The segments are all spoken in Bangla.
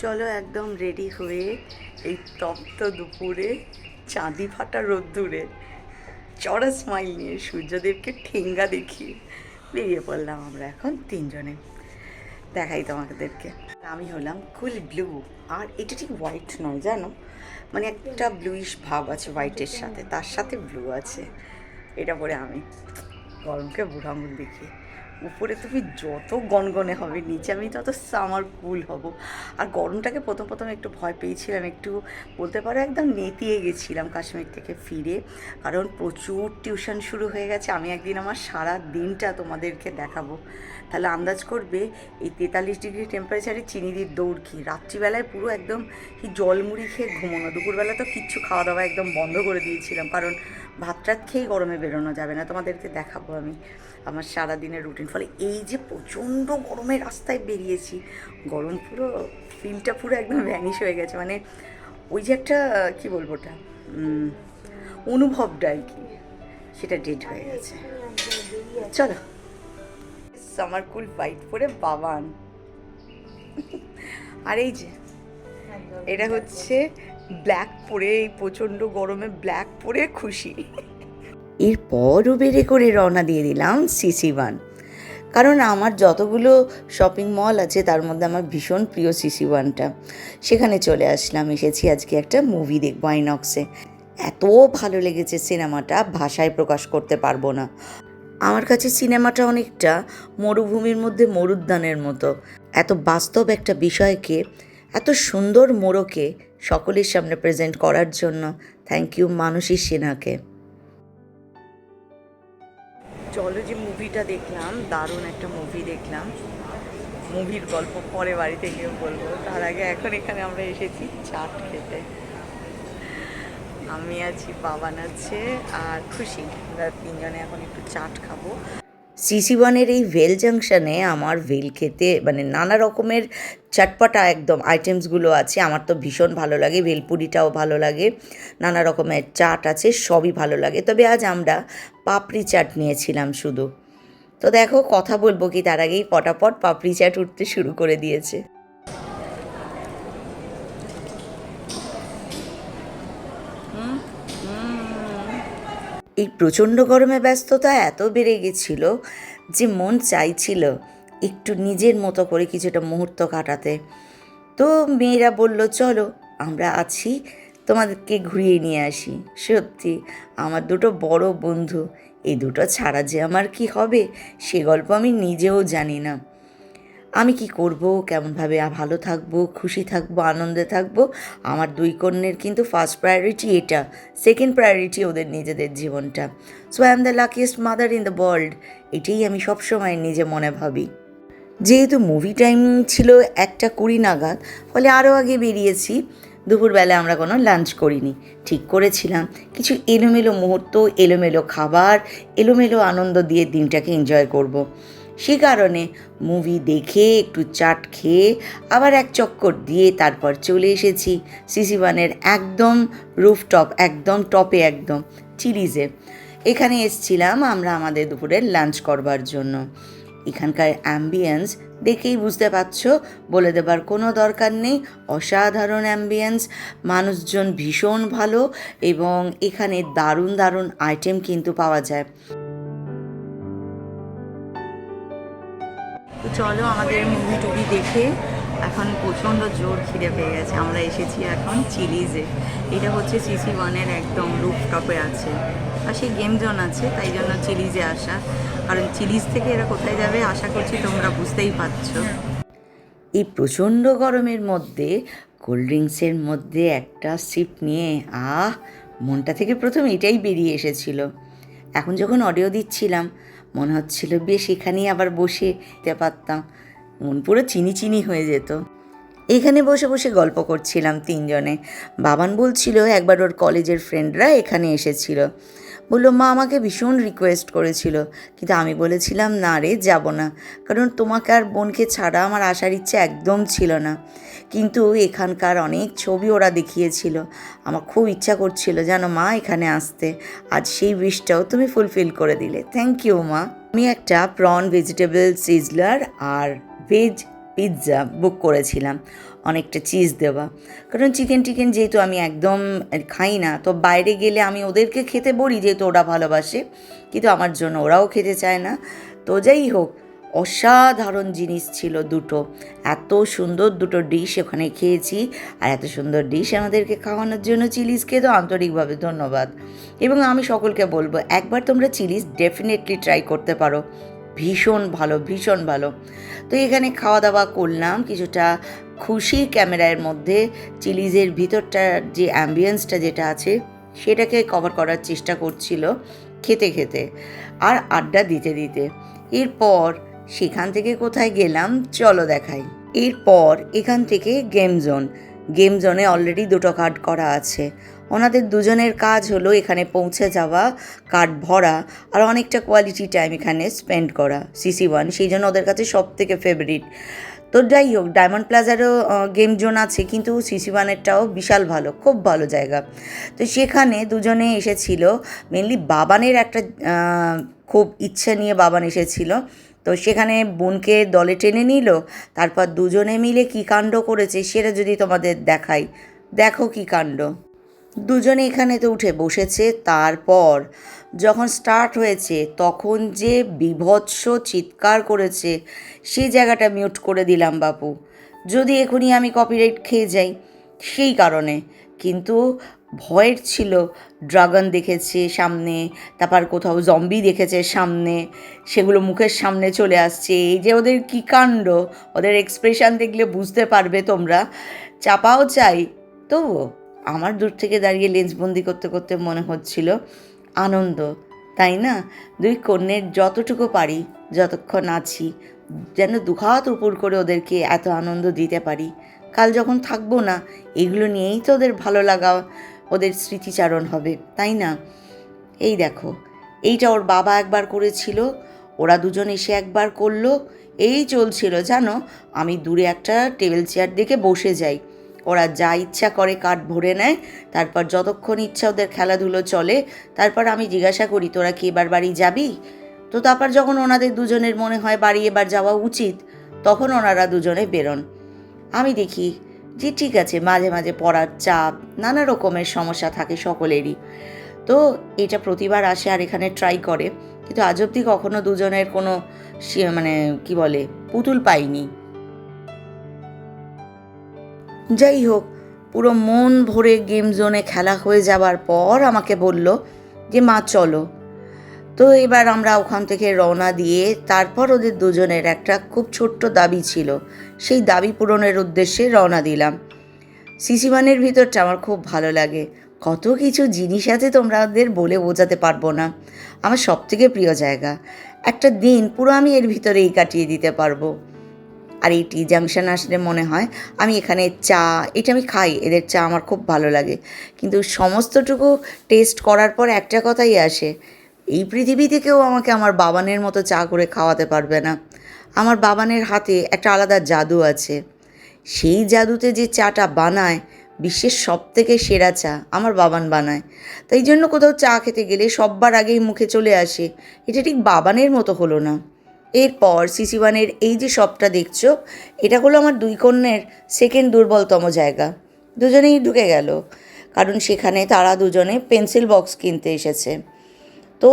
চলো একদম রেডি হয়ে এই তপ্ত দুপুরে চাঁদি ফাটা রোদ্দুরে চড়া স্মাইল নিয়ে সূর্যদেবকে ঠেঙ্গা দেখিয়ে বেরিয়ে পড়লাম আমরা এখন তিনজনে। দেখাই তোমাদেরকে। আমি হলাম কুল ব্লু আর এটা ঠিক হোয়াইট নয়, জানো? মানে একটা ব্লুইশ ভাব আছে হোয়াইটের সাথে, তার সাথে ব্লু আছে। এটা পরে আমি গরমকে বুড়ো আঙুল দেখিয়ে উপরে তুমি যত গনগনে হবে, নিচে আমি তত সামার কুল হব। আর গরমটাকে প্রথম প্রথম একটু ভয় পেয়েছিলাম, একটু বলতে পারো একদম নেতিয়ে গেছিলাম কাশ্মীর থেকে ফিরে। কারণ প্রচুর টিউশন শুরু হয়ে গেছে, আমি একদিন আমার সারা দিনটা তোমাদেরকে দেখাবো। তাহলে আন্দাজ করবে, এই তেতাল্লিশ ডিগ্রি টেম্পারেচারে চিনিদির দৌড় কি? রাত্রিবেলায় পুরো একদম কি জলমুড়ি খেয়ে ঘুমোনো। দুপুরবেলা তো কিচ্ছু খাওয়া দাওয়া একদম বন্ধ করে দিয়েছিলাম, কারণ ভাত টাত খেয়েই গরমে বেরোনো যাবে না তোমাদেরকে দেখাবো আমি আমার সারা দিনের রুটিন ফলে এই যে প্রচণ্ড গরমে রাস্তায় বেরিয়েছি গরম পুরো ফিলটা পুরো একদম ভ্যানিশ হয়ে গেছে। মানে ওই যে একটা কি বলব ওটা? অনুভবটা আর কি সেটা ডেট হয়ে গেছে। চলো। সামার কুল হোয়াইট পরে বাবান আর এই যে এটা হচ্ছে ব্ল্যাক পরে এই প্রচণ্ড গরমে ব্ল্যাক পরে খুশি। এরপরও বেড়ে করে রওনা দিয়ে দিলাম সিসি ওয়ান। কারণ আমার যতগুলো শপিং মল আছে, তার মধ্যে আমার ভীষণ প্রিয় সিসি ওয়ানটা। সেখানে চলে আসলাম, এসেছি আজকে একটা মুভি দেখব আইনক্সে। এত ভালো লেগেছে সিনেমাটা, ভাষায় প্রকাশ করতে পারব না। আমার কাছে সিনেমাটা অনেকটা মরুভূমির মধ্যে মরুদ্যানের মতো। এত বাস্তব একটা বিষয়কে, এত সুন্দর মোড়কে সকলের সামনে প্রেজেন্ট করার জন্য। থ্যাংক ইউ মানসী সিনহাকে। চলো যে মুভিটা দেখলাম, দারুণ একটা মুভি দেখলাম। মুভির গল্প পরে বাড়িতে গিয়ে বলব। তার আগে এখন এখানে আমরা এসেছি চাট খেতে। আমি আছি বাবান আছে আর খুশি। আমরা তিনজনে এখন একটু চাট খাব। সিসি ওয়ানের এই ভেল জাংশনে আমার ভেল খেতে মানে নানা রকমের চটপটা একদম আইটেমসগুলো আছে, আমার তো ভীষণ ভালো লাগে ভেলপুরিটাও ভালো লাগে, নানা রকমের চাট আছে, সবই ভালো লাগে। তবে আজ আমরা পাপড়ি চাট নিয়েছিলাম শুধু। তো দেখো, কথা বলব কি তার আগেই, পটাপট পাপড়ি চাট উঠতে শুরু করে দিয়েছে। এই প্রচণ্ড গরমে ব্যস্ততা এত বেড়ে গেছিল যে মন চাইছিল একটু নিজের মতো করে কিছুটা মুহূর্ত কাটাতে। তো মেয়েরা বলল, চলো, আমরা আছি, তোমাদেরকে ঘুরিয়ে নিয়ে আসি। সত্যি, আমার দুটো বড় বন্ধু, এই দুটো ছাড়া যে আমার কি হবে, সে গল্প আমি নিজেও জানি না। আমি কি করব? কেমনভাবে ভালো থাকব? খুশি থাকব? আনন্দে থাকব? আমার দুই কন্যের কিন্তু ফার্স্ট প্রায়োরিটি এটা। সেকেন্ড প্রায়োরিটি ওদের নিজেদের জীবনটা। So I am the luckiest mother in the world এটাই আমি সবসময় নিজে মনে ভাবি। যেহেতু মুভি টাইম ছিল একটা কুড়ি নাগাদ, ফলে আরও আগে বেরিয়েছি। দুপুরবেলা আমরা কোনো লাঞ্চ করিনি। ঠিক করেছিলাম। কিছু এলোমেলো মুহূর্ত, এলোমেলো খাবার, এলোমেলো আনন্দ দিয়ে দিনটাকে এনজয় করব। সে কারণে মুভি দেখে, একটু চাট খেয়ে, আবার এক চক্কর দিয়ে তারপর চলে এসেছি সিসি ওয়ানের একদম রুফটপ একদম টপে একদম চিলিজে এখানে এসছিলাম আমরা আমাদের দুপুরের লাঞ্চ করবার জন্য। এখানকার অ্যাম্বিয়েন্স দেখেই বুঝতে পারছ, বলে দেবার কোনো দরকার নেই। অসাধারণ অ্যাম্বিয়েন্স মানুষজন ভীষণ ভালো এবং এখানে দারুণ দারুণ আইটেম কিন্তু পাওয়া যায়। তো চলো আমাদের মুভি টুভি দেখে এখন প্রচণ্ড জোর খিদে পেয়ে গেছে। আমরা এসেছি এখন চিলিজে। এটা হচ্ছে সিসি ওয়ানের একদম রুফটপে আছে। আর সেই গেম জোন আছে, তাই জন্য চিলিজে আসা। কারণ চিলিজ থেকে এরা কোথায় যাবে আশা করছি তোমরা বুঝতেই পারছ। এই প্রচণ্ড গরমের মধ্যে কোল্ড ড্রিঙ্কসের মধ্যে একটা সিপ নিয়ে, আহ, মনটা থেকে প্রথম এটাই বেরিয়ে এসেছিল। এখন যখন অডিও দিচ্ছিলাম মনে হচ্ছিল, বেশ, এখানেই আবার বসে যেতে পারতাম। মন পুরো চিনি চিনি হয়ে যেত। এখানে বসে বসে গল্প করছিলাম তিনজনে। বাবান বলছিল, একবার ওর কলেজের ফ্রেন্ডরা এখানে এসেছিল। বলল, মা আমাকে ভীষণ রিকোয়েস্ট করেছিল। কিন্তু আমি বলেছিলাম, না রে, যাব না। কারণ তোমাকে আর বোনকে ছাড়া আমার আসার ইচ্ছে একদম ছিল না। কিন্তু এখানকার অনেক ছবি ওরা দেখিয়েছিল। আমার খুব ইচ্ছা করছিল, জানো মা, এখানে আসতে। আজ সেই উইশটাও তুমি ফুলফিল করে দিলে। থ্যাংক ইউ মা। আমি একটা প্রন ভেজিটেবল সিজলার আর ভেজ পিৎজা বুক করেছিলাম, অনেকটা চিজ দেওয়া। কারণ চিকেন টিকেন যেহেতু আমি একদম খাই না, তো বাইরে গেলে আমি ওদেরকে খেতে বলি যেহেতু ওরা ভালোবাসে, কিন্তু আমার জন্য ওরাও খেতে চায় না। তো যাই হোক, অসাধারণ জিনিস ছিল দুটো। এত সুন্দর দুটো ডিশ ওখানে খেয়েছি, আর এত সুন্দর ডিশ আমাদেরকে খাওয়ানোর জন্য চিলিজকে তো আন্তরিকভাবে ধন্যবাদ। এবং আমি সকলকে বলব, একবার তোমরা চিলিজ ডেফিনেটলি ট্রাই করতে পারো। ভীষণ ভালো ভীষণ ভালো। তো এখানে খাওয়া দাওয়া করলাম কিছুটা খুশি ক্যামেরার মধ্যে, চিলিজের ভিতরটার যে অ্যাম্বিয়েন্সটা যেটা আছে, সেটাকে কভার করার চেষ্টা করছিল খেতে খেতে আর আড্ডা দিতে দিতে। এরপর সেখান থেকে কোথায় গেলাম, চলো দেখাই। এরপর এখান থেকে গেম জোন গেম জোনে অলরেডি দুটো কার্ড করা আছে। ওনাদের দুজনের কাজ হলো এখানে পৌঁছে যাওয়া কার্ড ভরা আর অনেকটা কোয়ালিটি টাইম এখানে স্পেন্ড করা সিসি ওয়ান সেই জন্য ওদের কাছে সব থেকে ফেভারিট তো যাই হোক ডায়মন্ড প্লাজারও গেম জোন আছে, কিন্তু সিসি ওয়ানেরটাও বিশাল ভালো, খুব ভালো জায়গা। তো সেখানে দুজনে এসেছিল মেনলি বাবানের একটা খুব ইচ্ছা নিয়ে বাবান এসেছিল। তো সেখানে বোনকে দলে টেনে নিল, তারপর দুজনে মিলে কী কাণ্ড করেছে সেটা যদি তোমাদের দেখাই, দেখো কী কাণ্ড। দুজনে এখানে তো উঠে বসেছে। তারপর যখন স্টার্ট হয়েছে, তখন যে বিভৎস চিৎকার করেছে, সেই জায়গাটা মিউট করে দিলাম বাপু। যদি এখনই আমি কপিরাইট খেয়ে যাই, সেই কারণে। কিন্তু ভয়ের ছিল ড্রাগন দেখেছে সামনে, তারপর কোথাও জম্বি দেখেছে সামনে, সেগুলো মুখের সামনে চলে আসছে। এই যে ওদের কী কাণ্ড, ওদের এক্সপ্রেশন দেখলে বুঝতে পারবে তোমরা। চাপাও চাই, তবুও। আমার দূর থেকে দাঁড়িয়ে লেন্সবন্দি করতে করতে মনে হচ্ছিল আনন্দ, তাই না? দুই কন্যের যতটুকু পারি, যতক্ষণ আছি, যেন দুহাত উপর করে ওদেরকে এত আনন্দ দিতে পারি। কাল যখন থাকব না, এগুলো নিয়েই তো ওদের ভালো লাগা, ওদের স্মৃতিচারণ হবে, তাই না? এই দেখো, এইটা ওর বাবা একবার করেছিল, ওরা দুজন এসে একবার করল, এই চলছিল, জানো? আমি দূরে একটা টেবিল চেয়ার দেখে বসে যাই। ওরা যা ইচ্ছা করে কাঠ ভরে নেয়, তারপর যতক্ষণ ইচ্ছা ওদের খেলাধুলো চলে, তারপর আমি জিজ্ঞাসা করি, তোরা কি এবার বাড়ি যাবি? তো তারপর যখন ওনাদের দুজনের মনে হয় বাড়ি এবার যাওয়া উচিত, তখন ওনারা দুজনে বেরোন। আমি দেখি যে ঠিক আছে, মাঝে মাঝে পড়ার চাপ, নানা রকমের সমস্যা থাকে সকলেরই। তো এটা প্রতিবার আসে আর এখানে ট্রাই করে, কিন্তু আজ অব্দি কখনো দুজনের কোনো মানে কি বলে, পুতুল পাইনি। যাই হোক পুরো মন ভরে গেম জোনে খেলা হয়ে যাবার পর আমাকে বলল যে, মা, চলো। তো এবার আমরা ওখান থেকে রওনা দিয়ে তারপর ওদের দুজনের একটা খুব ছোট্ট দাবি ছিল। সেই দাবি পূরণের উদ্দেশ্যে রওনা দিলাম। সিসিমানের ভিতরটা আমার খুব ভালো লাগে। কত কিছু জিনিস আছে তোমরা ওদের বলে বোঝাতে পারব না। আমার সব থেকে প্রিয় জায়গা। একটা দিন পুরো আমি এর ভিতরেই কাটিয়ে দিতে পারব। আর এই টি জাংশন আসলে মনে হয় আমি এখানে চা, এটা আমি খাই, এদের চা আমার খুব ভালো লাগে। কিন্তু সমস্তটুকু টেস্ট করার পর একটা কথাই আসে, এই পৃথিবীতে কেউ আমাকে আমার বাবানের মতো চা করে খাওয়াতে পারবে না। আমার বাবানের হাতে একটা আলাদা জাদু আছে। সেই জাদুতে যে চাটা বানায়, বিশ্বের সব থেকে সেরা চা আমার বাবান বানায়। তাই জন্য কোথাও চা খেতে গেলে সববার আগেই মুখে চলে আসে, এটা ঠিক বাবানের মতো হলো না। এরপর সিসিওয়ানের এই যে শপটা দেখছ, এটা হলো আমার দুই কন্যের সেকেন্ড দুর্বলতম জায়গা। দুজনেই ঢুকে গেল, কারণ সেখানে তারা দুজনে পেন্সিল বক্স কিনতে এসেছে। তো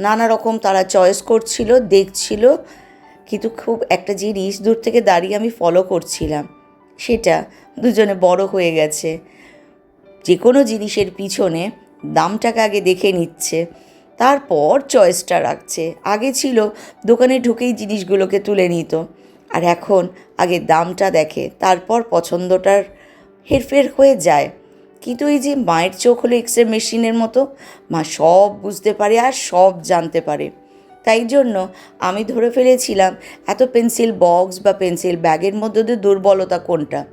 নানা রকম তারা চয়েস করছিল, দেখছিল, কিন্তু খুব একটা জিনিস দূর থেকে দাঁড়িয়ে আমি ফলো করছিলাম। সেটা দুজনে বড় হয়ে গেছে। যে কোনো জিনিসের পিছনে দামটাকে আগে দেখে নিচ্ছে। তারপর চয়েসটা রাখছে। আগে ছিল দোকানে ঢুকেই জিনিসগুলোকে তুলে নিত। আর এখন আগে দামটা দেখে, তারপর পছন্দটার হেরফের হয়ে যায়। কিন্তু এই যে মায়ের চোখ হলো এক্স মেশিনের মতো, মা সব বুঝতে পারে আর সব জানতে পারে। তাই জন্য আমি ধরে ফেলেছিলাম, এত পেন্সিল বক্স বা পেন্সিল ব্যাগের মধ্যে ওদের দুর্বলতা কোনটা?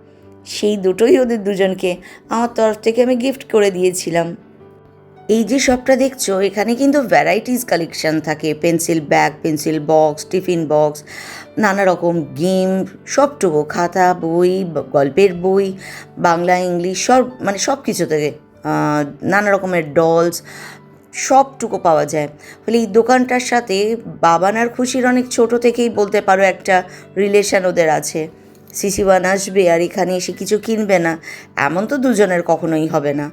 সেই দুটোই ওদের দুজনকে আমার তরফ থেকে আমি গিফট করে দিয়েছিলাম। এই যে শপটা দেখছ, এখানে কিন্তু ভ্যারাইটিস কালেকশন থাকে। Pencil bag pencil box tiffin box নানা রকম গেম সবটুকু, খাতা, বই গল্পের বই, বাংলা, ইংলিশ, সব মানে সব কিছু থেকে নানা রকমের ডলস সবটুকু পাওয়া যায়। ফলে এই দোকানটার সাথে বাবানার খুশির অনেক ছোট থেকেই বলতে পারো একটা রিলেশন ওদের আছে। সিসিবান আসবে আর এখানে এসে কিছু কিনবে না, এমন তো দুজনের কখনোই হবে না।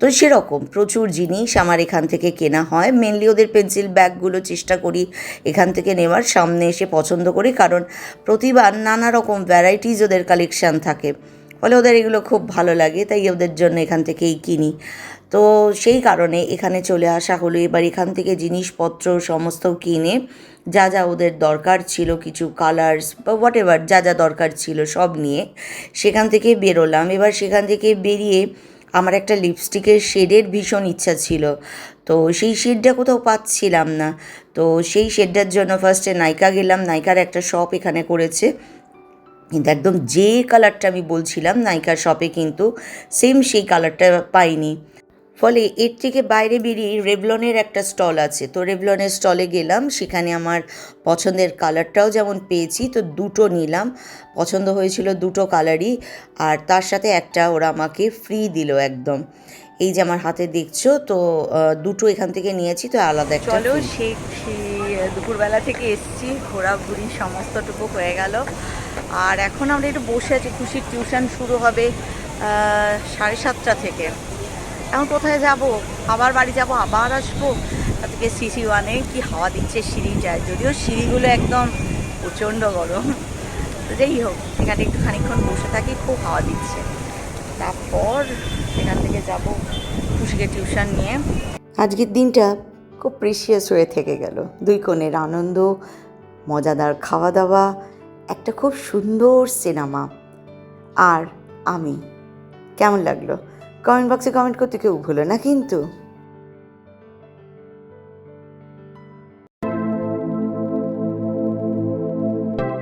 তো সেরকম প্রচুর জিনিস আমার এখান থেকে কেনা হয়। মেনলি ওদের পেন্সিল ব্যাগগুলো চেষ্টা করি এখান থেকে নেওয়ার, সামনে এসে পছন্দ করি, কারণ প্রতিবার নানা রকম ভ্যারাইটিস ওদের কালেকশান থাকে। ফলে ওদের এগুলো খুব ভালো লাগে, তাই ওদের জন্য এখান থেকেই কিনি। তো সেই কারণে এখানে চলে আসা হলো। এবার এখান থেকে জিনিসপত্র সমস্ত কিনে, যা যা ওদের দরকার ছিল, কিছু কালার্স বা হোয়াট এভার যা যা দরকার ছিল সব নিয়ে সেখান থেকে বেরোলাম। এবার সেখান থেকে বেরিয়ে আমার একটা লিপস্টিকের শেডের ভীষণ ইচ্ছা ছিল। তো সেই শেডটা কোথাও পাচ্ছিলাম না। তো সেই শেডটার জন্য ফার্স্টে নাইকা গেলাম। নাইকার একটা শপ এখানে করেছে। কিন্তু একদম যে কালারটা আমি বলছিলাম নাইকার শপে কিন্তু সেম সেই কালারটা পাইনি। ফলে এর থেকে বাইরে বেরিয়ে রেভলনের একটা স্টল আছে। তো রেভলনের স্টলে গেলাম সেখানে আমার পছন্দের কালারটাও যেমন পেয়েছি তো দুটো নিলাম। পছন্দ হয়েছিল দুটো কালারই আর তার সাথে একটা ওরা আমাকে ফ্রি দিল একদম। এই যে আমার হাতে দেখছ তো দুটো এখান থেকে নিয়েছি তো আলাদা একটা চলো সেই দুপুরবেলা থেকে এসছি ঘোরাঘুরি সমস্তটুকু হয়ে গেল। আর এখন আমরা একটু বসে আছি খুশির টিউশন শুরু হবে সাড়ে সাতটা থেকে। এখন কোথায় যাব? আবার বাড়ি যাব, আবার আসব? আজকে সিসি ওয়ানে কি হাওয়া দিচ্ছে সিঁড়িটায়? যদিও সিঁড়িগুলো একদম প্রচণ্ড গরম। তো যাই হোক, এখানে একটু খানিকক্ষণ বসে থাকি, খুব হাওয়া দিচ্ছে। তারপর এখান থেকে যাব খুশিকে টিউশন নিয়ে। আজকের দিনটা খুব প্রিসিয়াস হয়ে থেকে গেল। দুই কোণের আনন্দ, মজাদার খাওয়া দাওয়া একটা খুব সুন্দর সিনেমা আর আমি, কেমন লাগল? কমেন্ট বক্সে কমেন্ট করতে কেউ ভুলো না কিন্তু।